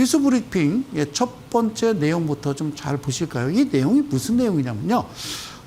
뉴스 브리핑 예, 첫 번째 내용부터 좀 잘 보실까요? 이 내용이 무슨 내용이냐면요.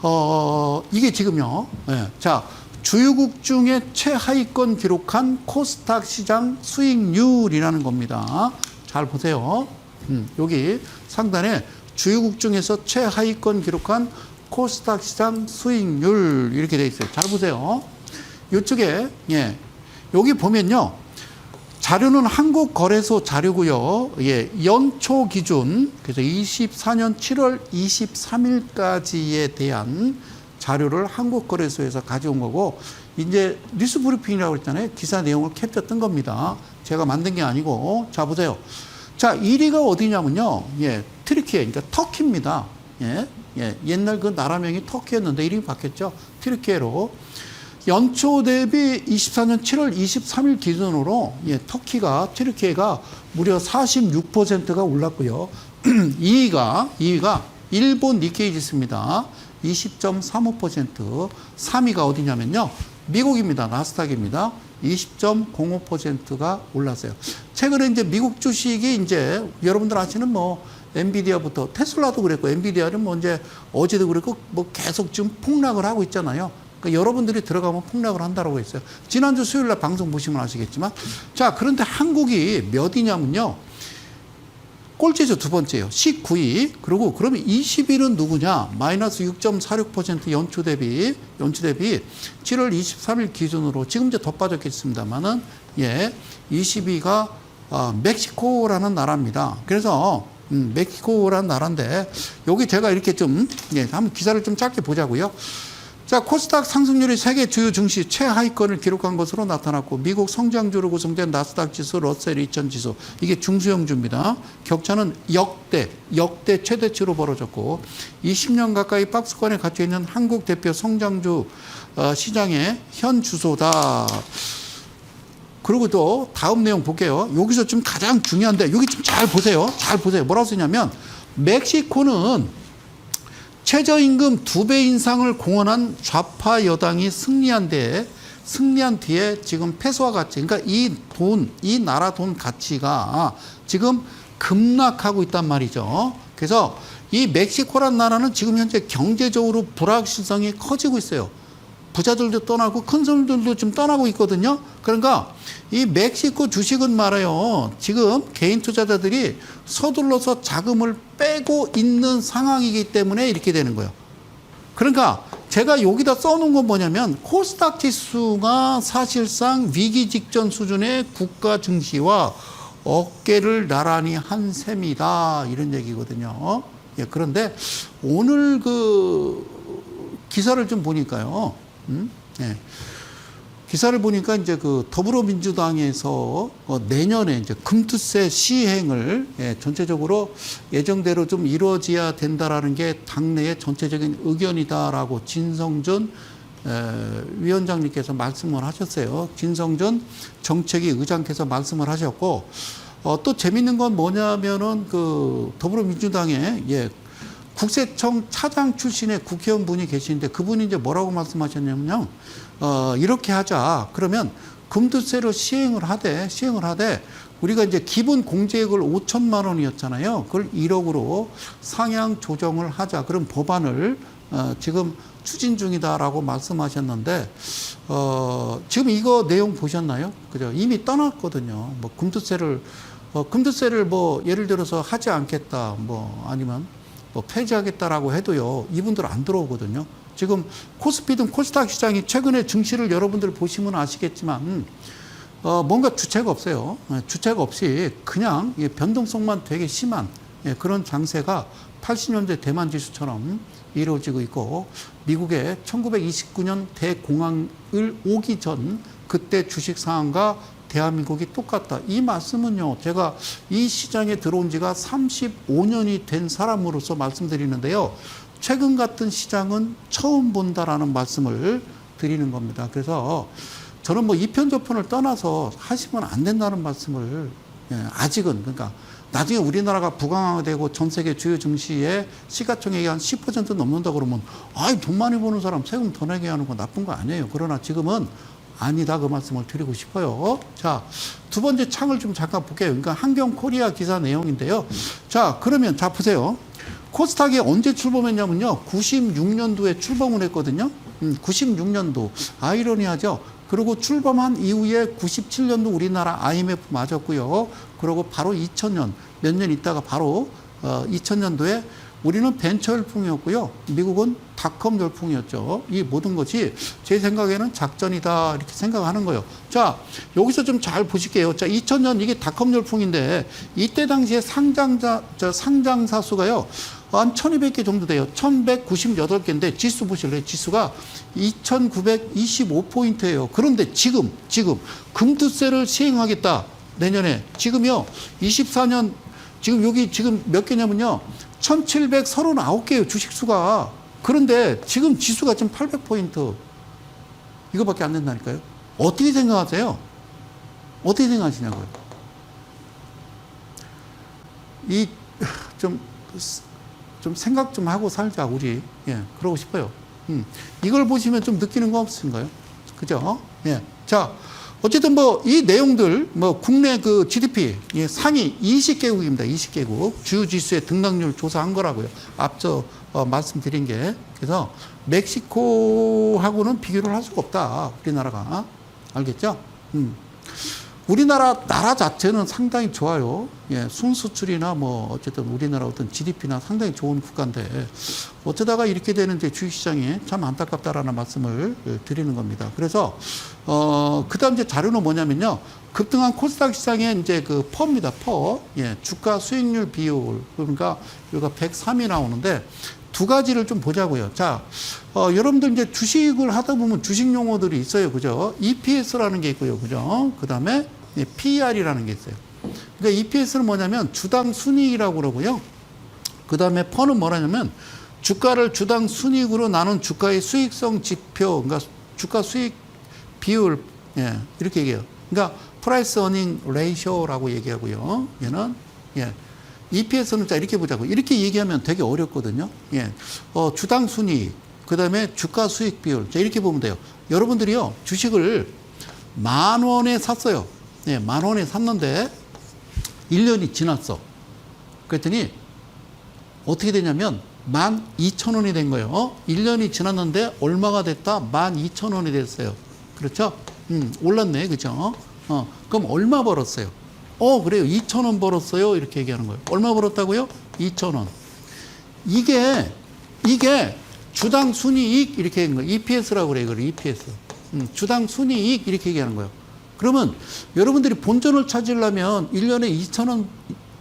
어, 이게 지금요. 예, 자, 주요국 중에 최하위권 기록한 코스닥 시장 수익률이라는 겁니다. 잘 보세요. 음, 여기 상단에 주요국 중에서 최하위권 기록한 코스닥 시장 수익률 이렇게 돼 있어요. 잘 보세요. 이쪽에 예. 여기 보면요. 자료는 한국거래소 자료고요. 예, 연초 기준 그래서 24년 7월 23일까지에 대한 자료를 한국거래소에서 가져온 거고 이제 뉴스 브리핑이라고 했잖아요. 기사 내용을 캡처 뜬 겁니다. 제가 만든 게 아니고 자 보세요. 자 1위가 어디냐면요. 예, 트리키에 그러니까 터키입니다. 예, 예, 옛날 그 나라명이 터키였는데 이름이 바뀌었죠. 트리키에로 연초 대비 24년 7월 23일 기준으로 예, 터키가 튀르키예가 무려 46%가 올랐고요. 2위가 2위가 일본 니케이 지수입니다. 20.35%. 3위가 어디냐면요. 미국입니다. 나스닥입니다. 20.05%가 올랐어요. 최근에 이제 미국 주식이 이제 여러분들 아시는 뭐 엔비디아부터 테슬라도 그랬고 엔비디아는 뭐 이제 어제도 그랬고 뭐 계속 지금 폭락을 하고 있잖아요. 그러니까 여러분들이 들어가면 폭락을 한다고 했어요. 지난주 수요일 날 방송 보시면 아시겠지만 자, 그런데 한국이 몇이냐면요. 꼴찌죠, 두 번째요. 19위. 그리고 그러면 20위는 누구냐? 마이너스 6.46% 연초 대비, 연초 대비 7월 23일 기준으로 지금 이제 더 빠졌겠습니다만은 예, 20위가 어, 멕시코라는 나라입니다. 그래서 음, 멕시코라는 나라인데 여기 제가 이렇게 좀 예, 한번 기사를 좀 짧게 보자고요. 자, 코스닥 상승률이 세계 주요 증시 최하위권을 기록한 것으로 나타났고 미국 성장주로 구성된 나스닥 지수, 러셀 2000 지수 이게 중소형주입니다. 격차는 역대 역대 최대치로 벌어졌고 20년 가까이 박스권에 갇혀 있는 한국 대표 성장주 어, 시장의 현 주소다. 그리고 또 다음 내용 볼게요. 여기서 좀 가장 중요한데 여기 좀 잘 보세요. 잘 보세요. 뭐라고 쓰냐면 멕시코는 최저임금 두 배 인상을 공언한 좌파 여당이 승리한 데 승리한 뒤에 지금 패소와 가치, 그러니까 이 돈, 이 나라 돈 가치가 지금 급락하고 있단 말이죠. 그래서 이 멕시코란 나라는 지금 현재 경제적으로 불확실성이 커지고 있어요. 부자들도 떠나고 큰 손들도 좀 떠나고 있거든요. 그러니까 이 멕시코 주식은 말이에요. 지금 개인 투자자들이 서둘러서 자금을 빼고 있는 상황이기 때문에 이렇게 되는 거예요. 그러니까 제가 여기다 써놓은 건 뭐냐면 코스닥 지수가 사실상 위기 직전 수준의 국가 증시와 어깨를 나란히 한 셈이다 이런 얘기거든요. 예, 그런데 오늘 그 기사를 좀 보니까요. 음? 예. 기사를 보니까 이제 그 더불어민주당에서 어 내년에 이제 금투세 시행을 예, 전체적으로 예정대로 좀 이루어져야 된다라는 게 당내의 전체적인 의견이다라고 진성준 에, 위원장님께서 말씀을 하셨어요. 진성준 정책위 의장께서 말씀을 하셨고 어, 또 재밌는 건 뭐냐면은 그 더불어민주당의 예, 국세청 차장 출신의 국회의원 분이 계시는데 그분이 이제 뭐라고 말씀하셨냐면요. 어, 이렇게 하자. 그러면 금투세를 시행을 하되, 시행을 하되, 우리가 이제 기본 공제액을 5천만 원이었잖아요. 그걸 1억으로 상향 조정을 하자. 그런 법안을 어, 지금 추진 중이다라고 말씀하셨는데, 어, 지금 이거 내용 보셨나요? 그죠? 이미 떠났거든요. 뭐 금투세를, 어, 금투세를 뭐 예를 들어서 하지 않겠다. 뭐 아니면 뭐 폐지하겠다라고 해도요, 이분들 안 들어오거든요. 지금 코스피든 코스닥 시장이 최근에 증시를 여러분들 보시면 아시겠지만, 어, 뭔가 주체가 없어요. 예, 주체가 없이 그냥 예, 변동성만 되게 심한 예, 그런 장세가 80년대 대만 지수처럼 이루어지고 있고, 미국의 1929년 대공황을 오기 전 그때 주식 상황과 대한민국이 똑같다. 이 말씀은요, 제가 이 시장에 들어온 지가 35년이 된 사람으로서 말씀드리는데요. 최근 같은 시장은 처음 본다라는 말씀을 드리는 겁니다. 그래서 저는 뭐 이편저편을 떠나서 하시면 안 된다는 말씀을 예, 아직은 그러니까 나중에 우리나라가 부강화되고 전 세계 주요 증시의 시가총액이 한 10% 넘는다 그러면 아이 돈 많이 버는 사람 세금 더 내게 하는 거 나쁜 거 아니에요. 그러나 지금은 아니다 그 말씀을 드리고 싶어요. 자, 두 번째 창을 좀 잠깐 볼게요. 그러니까 한경 코리아 기사 내용인데요. 자, 그러면 자 보세요. 코스닥이 언제 출범했냐면요. 96년도에 출범을 했거든요. 음, 96년도. 아이러니하죠. 그리고 출범한 이후에 97년도 우리나라 IMF 맞았고요. 그리고 바로 2000년, 몇 년 있다가 바로 어, 2000년도에 우리는 벤처 열풍이었고요. 미국은 닷컴 열풍이었죠. 이 모든 것이 제 생각에는 작전이다 이렇게 생각하는 거예요. 자, 여기서 좀 잘 보실게요. 자, 2000년 이게 닷컴 열풍인데 이때 당시에 상장자 저 상장사 수가요. 한 1200개 정도 돼요. 1198개인데 지수 보실래요? 지수가 2925포인트예요. 그런데 지금 지금 금투세를 시행하겠다. 내년에 지금요. 24년 지금 여기 지금 몇 개냐면요. 1739개예요. 주식 수가. 그런데 지금 지수가 지금 800포인트. 이거밖에 안 된다니까요. 어떻게 생각하세요? 어떻게 생각하시냐고요? 이 좀 좀 생각 좀 하고 살자 우리 예 그러고 싶어요. 음 이걸 보시면 좀 느끼는 거 없으신가요? 그죠? 예. 자 어쨌든 뭐 이 내용들 뭐 국내 그 GDP 예, 상위 20개국입니다. 20개국 주요 지수의 등락률 조사한 거라고요. 앞서 어, 말씀드린 게 그래서 멕시코하고는 비교를 할 수가 없다. 우리나라가 알겠죠? 음. 우리나라 나라 자체는 상당히 좋아요. 예, 순수출이나 뭐 어쨌든 우리나라 어떤 GDP나 상당히 좋은 국가인데 어쩌다가 이렇게 되는데 주식 시장이 참 안타깝다라는 말씀을 예, 드리는 겁니다. 그래서 어 그다음 이제 자료는 뭐냐면요. 급등한 코스닥 시장의 이제 그 퍼입니다. 퍼. 예, 주가 수익률 비율 그러니까 여기가 103이 나오는데 두 가지를 좀 보자고요. 자, 어, 여러분들 이제 주식을 하다 보면 주식 용어들이 있어요. 그죠? EPS라는 게 있고요. 그죠? 그 다음에 PER이라는 게 있어요. 그러니까 EPS는 뭐냐면 주당 순이익이라고 그러고요. 그 다음에 퍼는 뭐라냐면 주가를 주당 순이익으로 나눈 주가의 수익성 지표, 그러니까 주가 수익 비율, 예, 이렇게 얘기해요. 그러니까 프라이스 어닝 레이쇼라고 얘기하고요. 얘는, 예. EPS는 자 이렇게 보자고 이렇게 얘기하면 되게 어렵거든요. 예, 어, 주당 순이익, 그 다음에 주가 수익 비율, 자 이렇게 보면 돼요. 여러분들이요 주식을 만 원에 샀어요. 예, 만 원에 샀는데 1년이 지났어. 그랬더니 어떻게 되냐면 만 2천 원이 된 거예요. 어? 1년이 지났는데 얼마가 됐다? 만 2천 원이 됐어요. 그렇죠? 음, 올랐네. 그죠? 어, 그럼 얼마 벌었어요? 어, 그래요. 2천 원 벌었어요. 이렇게 얘기하는 거예요. 얼마 벌었다고요? 2천 원. 이게, 이게 주당 순이익 이렇게 하는 거예요. EPS라고 그래요. 그걸 EPS. 음, 주당 순이익 이렇게 얘기하는 거예요. 그러면 여러분들이 본전을 찾으려면 1년에 2천 원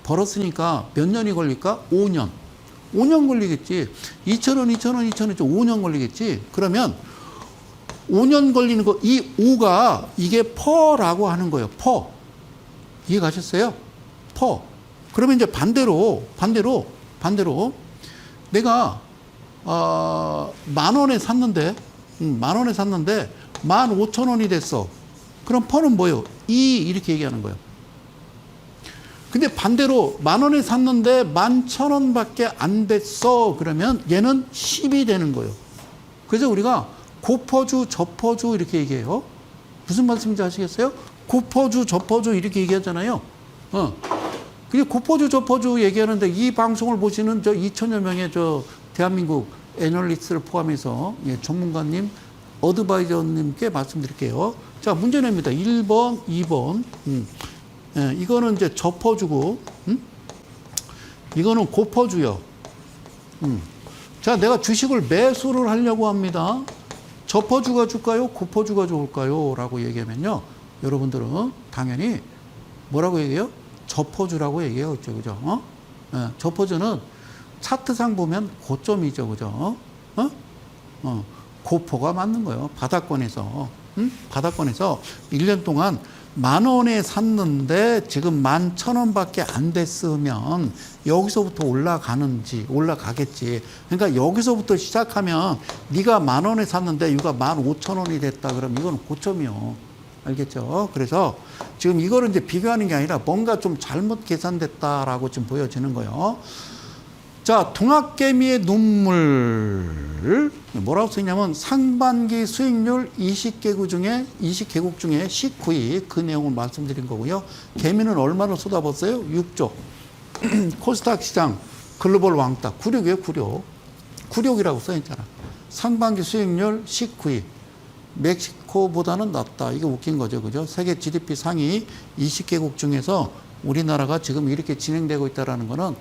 벌었으니까 몇 년이 걸릴까? 5년. 5년 걸리겠지. 2천 원, 2천 원, 2천 원, 5년 걸리겠지. 그러면 5년 걸리는 거, 이 5가 이게 퍼라고 하는 거예요. 퍼. 이해 가셨어요? 퍼. 그러면 이제 반대로, 반대로, 반대로 내가, 어, 만 원에 샀는데, 음, 만 원에 샀는데, 만 오천 원이 됐어. 그럼 퍼는 뭐예요? 이 이렇게 얘기하는 거예요. 근데 반대로 만 원에 샀는데 만 천 원밖에 안 됐어. 그러면 얘는 10이 되는 거예요. 그래서 우리가 고퍼주, 저퍼주 이렇게 얘기해요. 무슨 말씀인지 아시겠어요? 고퍼주, 저퍼주 이렇게 얘기하잖아요. 어. 그게 고퍼주, 저퍼주 얘기하는데 이 방송을 보시는 저 2천여 명의 저 대한민국 애널리스트를 포함해서 예, 전문가님, 어드바이저님께 말씀드릴게요. 자, 문제 냅니다. 1번, 2번. 음. 예, 이거는 이제 접어주고, 음? 이거는 고퍼주요. 음. 자, 내가 주식을 매수를 하려고 합니다. 접어주가 줄까요? 고퍼주가 좋을까요? 라고 얘기하면요. 여러분들은 당연히 뭐라고 얘기해요? 접어주라고 얘기해요. 그죠? 그죠? 어? 예, 접어주는 차트상 보면 고점이죠. 그죠? 어? 어. 고포가 맞는 거예요. 바닥권에서. 음? 바닥권에서 1년 동안 만 원에 샀는데 지금 만 천 원밖에 안 됐으면 여기서부터 올라가는지 올라가겠지. 그러니까 여기서부터 시작하면 네가 만 원에 샀는데 이가 만 오천 원이 됐다 그러면 이건 고점이요. 알겠죠? 그래서 지금 이거를 이제 비교하는 게 아니라 뭔가 좀 잘못 계산됐다라고 지금 보여지는 거예요. 자, 동학개미의 눈물. 뭐라고 써있냐면 상반기 수익률 20개국 중에 20개국 중에 19위 그 내용을 말씀드린 거고요. 개미는 얼마나 쏟아붓어요? 6조. 코스닥 시장 글로벌 왕따 96이에요, 96. 96이라고 써 있잖아. 상반기 수익률 19위. 멕시코보다는 낮다. 이게 웃긴 거죠. 그죠? 세계 GDP 상위 20개국 중에서 우리나라가 지금 이렇게 진행되고 있다는 거는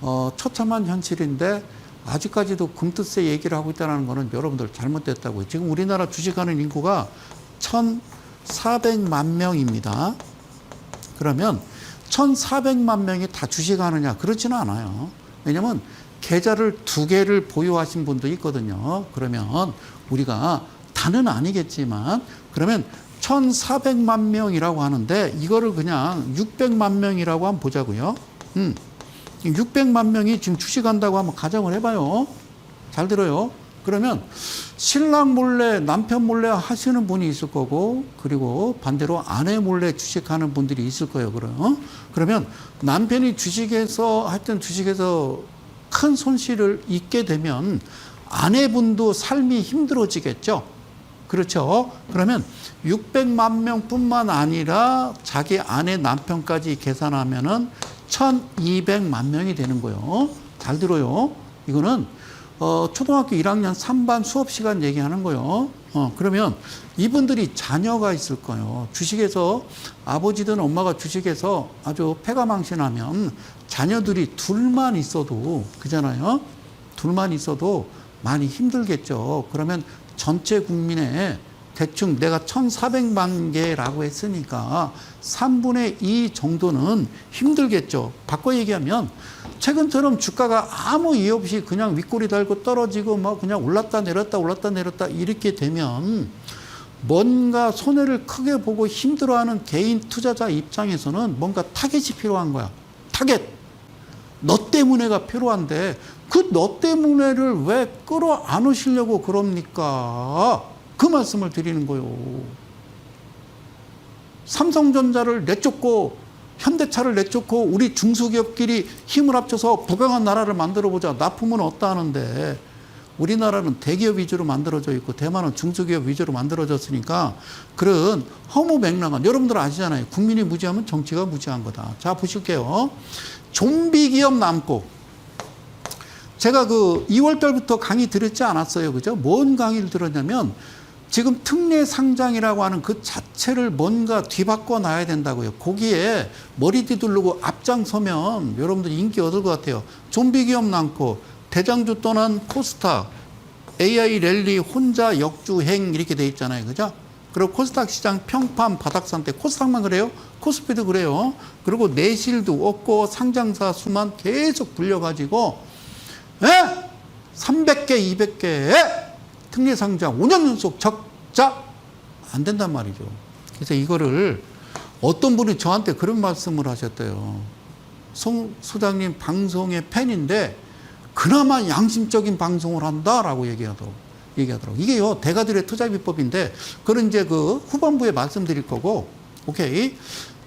어, 처참한 현실인데 아직까지도 금투세 얘기를 하고 있다는 거는 여러분들 잘못됐다고요. 지금 우리나라 주식하는 인구가 1,400만 명입니다. 그러면 1,400만 명이 다 주식하느냐? 그렇지는 않아요. 왜냐면 계좌를 두 개를 보유하신 분도 있거든요. 그러면 우리가 다는 아니겠지만 그러면 1,400만 명이라고 하는데 이거를 그냥 600만 명이라고 한번 보자고요. 음. 600만 명이 지금 주식한다고 한번 가정을 해봐요. 잘 들어요. 그러면 신랑 몰래 남편 몰래 하시는 분이 있을 거고 그리고 반대로 아내 몰래 주식하는 분들이 있을 거예요. 그럼 그러면 남편이 주식에서 하여튼 주식에서 큰 손실을 입게 되면 아내분도 삶이 힘들어지겠죠. 그렇죠. 그러면 600만 명뿐만 아니라 자기 아내 남편까지 계산하면은 1200만 명이 되는 거예요. 잘 들어요. 이거는 어, 초등학교 1학년 3반 수업 시간 얘기하는 거예요. 어, 그러면 이분들이 자녀가 있을 거예요. 주식에서 아버지든 엄마가 주식에서 아주 패가망신하면 자녀들이 둘만 있어도 그잖아요. 둘만 있어도 많이 힘들겠죠. 그러면 전체 국민의 대충 내가 1,400만 개라고 했으니까 3분의 2 정도는 힘들겠죠. 바꿔 얘기하면 최근처럼 주가가 아무 이유 없이 그냥 윗골이 달고 떨어지고 뭐 그냥 올랐다 내렸다 올랐다 내렸다 이렇게 되면 뭔가 손해를 크게 보고 힘들어하는 개인 투자자 입장에서는 뭔가 타겟이 필요한 거야. 타겟. 너 때문에가 필요한데 그 너 때문에를 왜 끌어 안으시려고 그럽니까? 그 말씀을 드리는 거요. 삼성전자를 내쫓고 현대차를 내쫓고 우리 중소기업끼리 힘을 합쳐서 부강한 나라를 만들어 보자. 납품은 어따 하는데 우리나라는 대기업 위주로 만들어져 있고 대만은 중소기업 위주로 만들어졌으니까 그런 허무맹랑한 여러분들 아시잖아요. 국민이 무지하면 정치가 무지한 거다. 자 보실게요. 좀비 기업 남고 제가 그 2월달부터 강의 들었지 않았어요. 그죠? 뭔 강의를 들었냐면 지금 특례 상장이라고 하는 그 자체를 뭔가 뒤바꿔 놔야 된다고요. 거기에 머리 뒤두르고 앞장서면 여러분들 인기 얻을 것 같아요. 좀비 기업 남고 대장주 떠난 코스닥, AI 랠리 혼자 역주행 이렇게 돼 있잖아요. 그죠? 그리고 코스닥 시장 평판 바닥 상태 코스닥만 그래요? 코스피도 그래요. 그리고 내실도 없고 상장사 수만 계속 불려가지고 에? 300개, 200개 특례 상장 5년 연속 적자 안 된단 말이죠. 그래서 이거를 어떤 분이 저한테 그런 말씀을 하셨대요. 송 소장님 방송의 팬인데 그나마 양심적인 방송을 한다라고 얘기하더라고. 얘기하더라고. 이게요 대가들의 투자 비법인데 그런 이제 그 후반부에 말씀드릴 거고 오케이.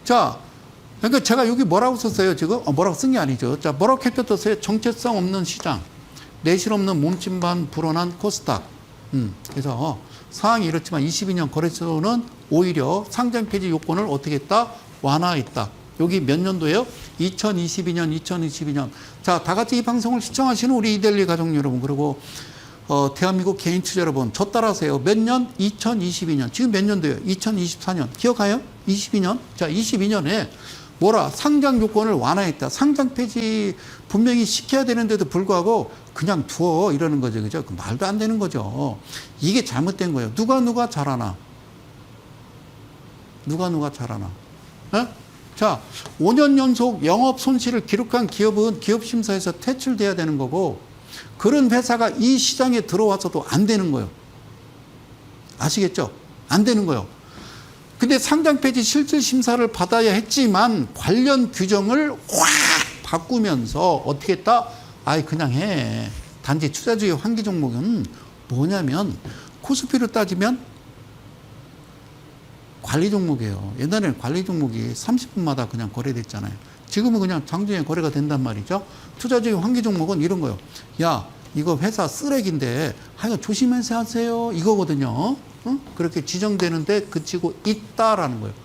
자, 그러니까 제가 여기 뭐라고 썼어요 지금? 어, 뭐라고 쓴 게 아니죠. 자, 뭐라고 캡처떴어요? 정체성 없는 시장, 내실 없는 몸집만 불어난 코스닥. 음, 그래서 상황이 이렇지만 22년 거래소는 오히려 상장 폐지 요건을 어떻게 했다? 완화했다. 여기 몇 년도예요? 2022년, 2022년. 자, 다 같이 이 방송을 시청하시는 우리 이델리 가족 여러분, 그리고 어, 대한민국 개인 투자 여러분, 저 따라하세요. 몇 년? 2022년. 지금 몇 년도예요? 2024년. 기억하요? 22년? 자, 22년에 뭐라? 상장 요건을 완화했다. 상장 폐지 분명히 시켜야 되는데도 불구하고 그냥 두어 이러는 거죠. 그죠? 그 말도 안 되는 거죠. 이게 잘못된 거예요. 누가 누가 잘하나? 누가 누가 잘하나? 에? 자, 5년 연속 영업 손실을 기록한 기업은 기업 심사에서 퇴출돼야 되는 거고 그런 회사가 이 시장에 들어와서도 안 되는 거예요. 아시겠죠? 안 되는 거예요. 근데 상장 폐지 실질 심사를 받아야 했지만 관련 규정을 확 바꾸면서 어떻게 했다? 아이 그냥 해. 단지 투자주의 환기 종목은 뭐냐면 코스피로 따지면 관리 종목이에요. 옛날에는 관리 종목이 30분마다 그냥 거래됐잖아요. 지금은 그냥 장중에 거래가 된단 말이죠. 투자적인 환기 종목은 이런 거요. 야, 이거 회사 쓰레기인데 하여 조심해서 하세요. 이거거든요. 응? 그렇게 지정되는데 그치고 있다라는 거예요.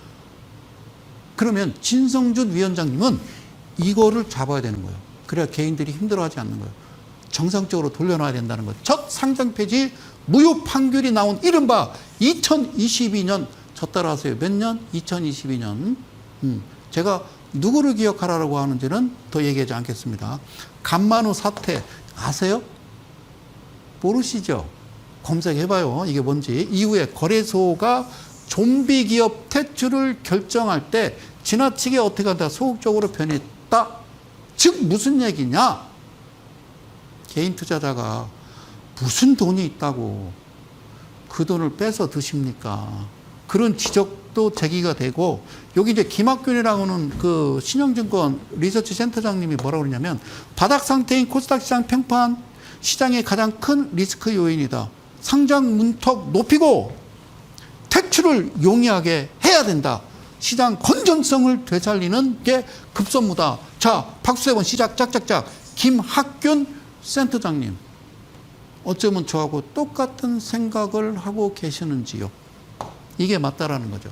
그러면 진성준 위원장님은 이거를 잡아야 되는 거예요. 그래야 개인들이 힘들어하지 않는 거예요. 정상적으로 돌려놔야 된다는 거예요. 첫 상장 폐지 무효 판결이 나온 이른바 2022년 저 따라하세요. 몇 년? 2022년. 음, 제가 누구를 기억하라고 하는지는 더 얘기하지 않겠습니다. 간만우 사태 아세요? 모르시죠? 검색해봐요. 이게 뭔지. 이후에 거래소가 좀비 기업 퇴출을 결정할 때 지나치게 어떻게 한다? 소극적으로 변했다. 즉 무슨 얘기냐? 개인 투자자가 무슨 돈이 있다고 그 돈을 뺏어 드십니까? 그런 지적도 제기가 되고 여기 이제 김학균이라고는 그 신영증권 리서치 센터장님이 뭐라고 그러냐면 바닥 상태인 코스닥 시장 평판 시장의 가장 큰 리스크 요인이다. 상장 문턱 높이고 퇴출을 용이하게 해야 된다. 시장 건전성을 되살리는 게 급선무다. 자, 박수 세번 시작 짝짝짝. 김학균 센터장님. 어쩌면 저하고 똑같은 생각을 하고 계시는지요. 이게 맞다라는 거죠.